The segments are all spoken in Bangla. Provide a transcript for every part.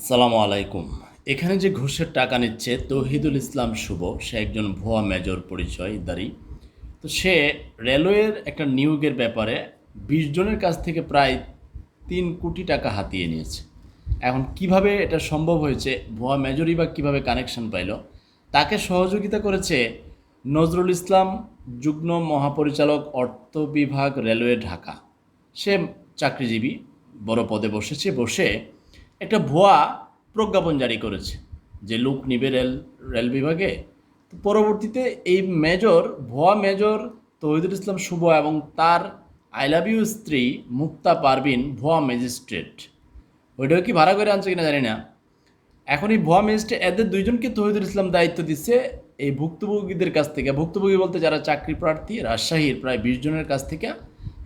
আসসালামু আলাইকুম। এখানে যে ঘুষের টাকা নিচ্ছে তৌহিদুল ইসলাম শুভ, সে একজন ভুয়া মেজর পরিচয় পরিচয়দারী তো সে রেলওয়ের একটা নিয়োগের ব্যাপারে বিশ জনের কাছ থেকে প্রায় তিন কোটি টাকা হাতিয়ে নিয়েছে। এখন কীভাবে এটা সম্ভব হয়েছে, ভুয়া মেজরই বা কীভাবে কানেকশন পাইল, তাকে সহযোগিতা করেছে নজরুল ইসলাম যুগ্ম মহাপরিচালক অর্থ বিভাগ রেলওয়ে ঢাকা। সে চাকরিজীবী, বড় পদে বসেছে, বসে একটা ভুয়া প্রজ্ঞাপন জারি করেছে যে লোক নিবে রেল রেল বিভাগে। পরবর্তীতে এই মেজর, ভুয়া মেজর তহিদুল ইসলাম শুভ এবং তার আই লাভ ইউ স্ত্রী মুক্তা পারবিন ভুয়া ম্যাজিস্ট্রেট। ওইটাও কি ভাড়া করে আনছে কিনা জানি না। এখন এই ভুয়া ম্যাজিস্ট্রেট, এদের দুইজনকে তহিদুল ইসলাম দায়িত্ব দিচ্ছে এই ভুক্তভোগীদের কাছ থেকে। ভুক্তভোগী বলতে যারা চাকরি প্রার্থী, রাজশাহীর প্রায় বিশ জনের কাছ থেকে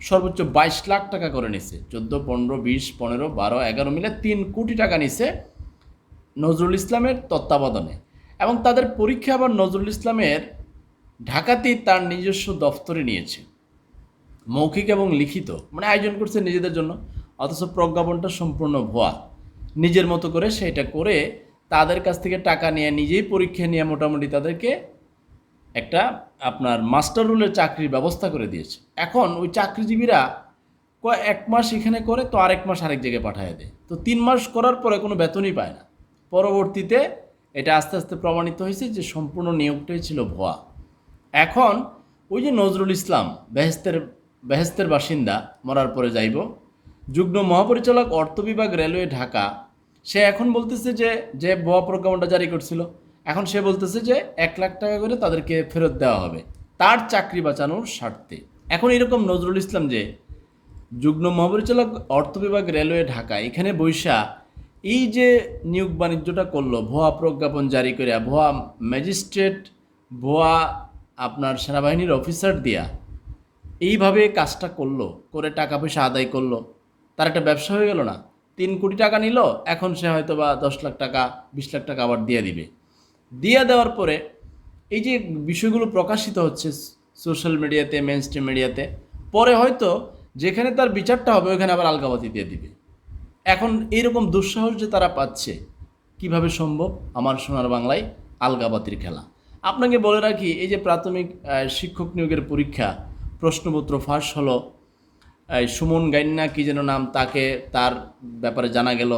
সর্বোচ্চ বাইশ লাখ টাকা করে নিছে। চোদ্দ, পনেরো, বিশ, পনেরো, বারো, এগারো মিলে তিন কোটি টাকা নিছে নজরুল ইসলামের তত্ত্বাবধানে। এবং তাদের পরীক্ষা আবার নজরুল ইসলামের ঢাকাতেই তার নিজস্ব দফতরে নিয়েছে। মৌখিক এবং লিখিত মানে আয়োজন করছে নিজেদের জন্য, অথচ প্রজ্ঞাপনটা সম্পূর্ণ ভুয়া। নিজের মতো করে সেটা করে তাদের কাছ থেকে টাকা নিয়ে নিজেই পরীক্ষা নিয়ে মোটামুটি তাদেরকে একটা আপনার মাস্টার রুলের চাকরির ব্যবস্থা করে দিয়েছে। এখন ওই চাকরিজীবীরা এক মাস এখানে করে তো আরেক মাস আরেক জায়গায় পাঠিয়ে দেয়। তো তিন মাস করার পরে কোনো বেতনই পায় না। পরবর্তীতে এটা আস্তে আস্তে প্রমাণিত হয়েছে যে সম্পূর্ণ নিয়োগটাই ছিল ভুয়া। এখন ওই যে নজরুল ইসলাম, বেহেস্তের বেহেস্তের বাসিন্দা, মরার পরে যাইব। যুগ্ম মহাপরিচালক অর্থ বিভাগ রেলওয়ে ঢাকা, সে এখন বলতেছে যে যে ভুয়া প্রজ্ঞাপনটা জারি করছিল। এখন সে বলতেছে যে এক লাখ টাকা করে তাদেরকে ফেরত দেওয়া হবে। তার চাকরি বাঁচানোর স্বার্থে। এখন এরকম নজরুল ইসলাম যে যুগ্ম মহাপরিচালক অর্থ বিভাগ রেলওয়ে ঢাকা, এখানে বৈশা এই যে নিয়োগ বাণিজ্যটা করল, ভুয়া প্রজ্ঞাপন জারি করে ভুয়া ম্যাজিস্ট্রেট, ভুয়া আপনার সেনাবাহিনীর অফিসার দিয়া এইভাবে কাজটা করল, করে টাকা পয়সা আদায় করল। তার একটা ব্যবসা হয়ে গেল না। তিন কোটি টাকা নিল, এখন সে হয়তো বা দশ লাখ টাকা, বিশ লাখ টাকা আবার দিয়ে দিবে। দিয়ে দেওয়ার পরে এই যে বিষয়গুলো প্রকাশিত হচ্ছে সোশ্যাল মিডিয়াতে মেন স্ট্রিম মিডিয়াতে পরে হয়তো যেখানে তার বিচারটা হবে ওখানে আবার আলগাবাতি দিয়ে দিবে। এখন এইরকম দুঃসাহস যে তারা পাচ্ছে, কীভাবে সম্ভব? আমার সোনার বাংলায় আলগাবাতির খেলা। আপনাকে বলে রাখি, এই যে প্রাথমিক শিক্ষক নিয়োগের পরীক্ষা, প্রশ্নপত্র ফাঁস হলো সুমন গাইন্না কি যেন নাম তাকে তার ব্যাপারে জানা গেল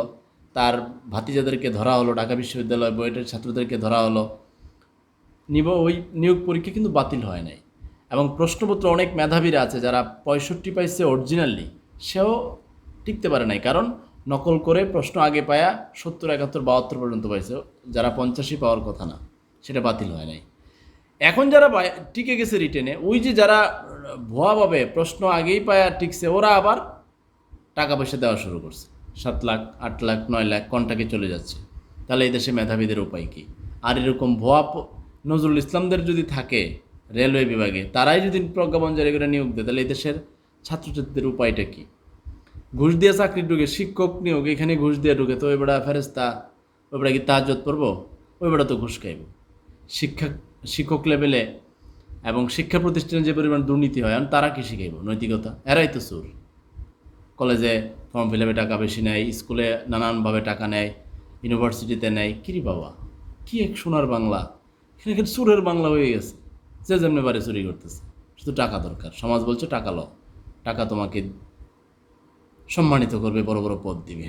তার ভাতিজাদেরকে ধরা হলো, ঢাকা বিশ্ববিদ্যালয় বইয়েটের ছাত্রদেরকে ধরা হলো। নিব, ওই নিয়োগ পরীক্ষা কিন্তু বাতিল হয় নাই। এবং প্রশ্নপত্র অনেক মেধাবীরা আছে যারা পঁয়ষট্টি পাইছে অরিজিনালি সেও টিকতে পারে নাই। কারণ নকল করে প্রশ্ন আগে পায়া সত্তর, একাত্তর, বাহাত্তর পর্যন্ত পাইছে। যারা পঞ্চাশি পাওয়ার কথা না, সেটা বাতিল হয় নাই। এখন যারা টিকে গেছে রিটেনে, ওই যে যারা ভুয়াভাবে প্রশ্ন আগেই পায়া টিকছে, ওরা আবার টাকা পয়সা দেওয়া শুরু করছে। সাত লাখ, আট লাখ, নয় লাখ কন্টাকে চলে যাচ্ছে। তাহলে এই দেশে মেধাবীদের উপায় কী? আর এরকম ভুয়া নজরুল ইসলামদের যদি থাকে রেলওয়ে বিভাগে, তারাই যদি প্রজ্ঞাপন জারি করে নিয়োগ দেয়, তাহলে এই দেশের ছাত্রছাত্রীদের উপায়টা কী? ঘুষ দিয়ে চাকরি ঢুকে শিক্ষক নিয়োগ, এখানে ঘুষ দিয়ে ঢুকে তো বেড়া ফেরেস্তা ওই বেড়া কি তাহাজত পড়ব? ওই বেড়া তো ঘুষ খাইব। শিক্ষা, শিক্ষক লেভেলে এবং শিক্ষা প্রতিষ্ঠানে যে পরিমাণ দুর্নীতি হয়, তারা কি শিখাইব? নৈতিকতা? এরাই তো সুর কলেজে ফর্ম ফিল টাকা বেশি নেয়, স্কুলে নানানভাবে টাকা নেয়, ইউনিভার্সিটিতে নেয়। কিরি বাবা? কী এক সোনার বাংলা? এখানে কিন্তু সুরের বাংলা হয়ে গেছে। যে যেমনি বারে চুরি করতেছে। শুধু টাকা দরকার। সমাজ বলছে, টাকা ল টাকা তোমাকে সম্মানিত করবে, বড় বড় পদ দিবে।